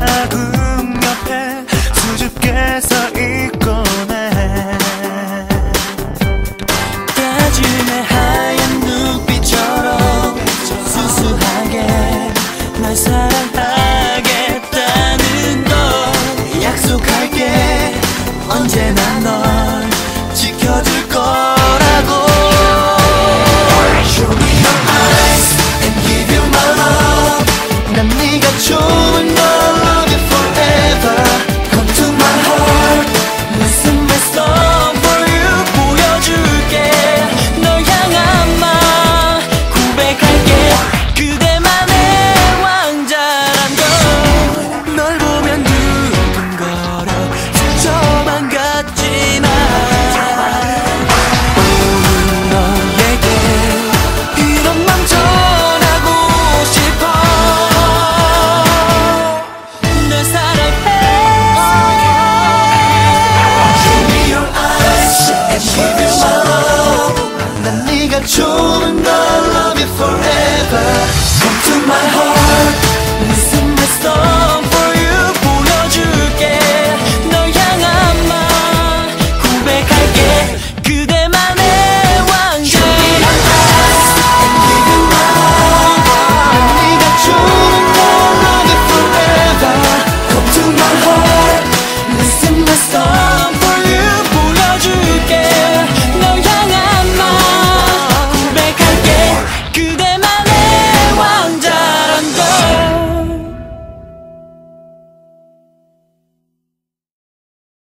잡음 옆에 수줍게 서 있거나 다짐의 하얀 눈빛처럼 수수하게 날 사랑하겠다는 걸 약속할게. 언제나 널 지켜줄 거라고. Show me your eyes and give you my love. 난 네가 좋은 걸 and I'll love you forever. Come to my heart.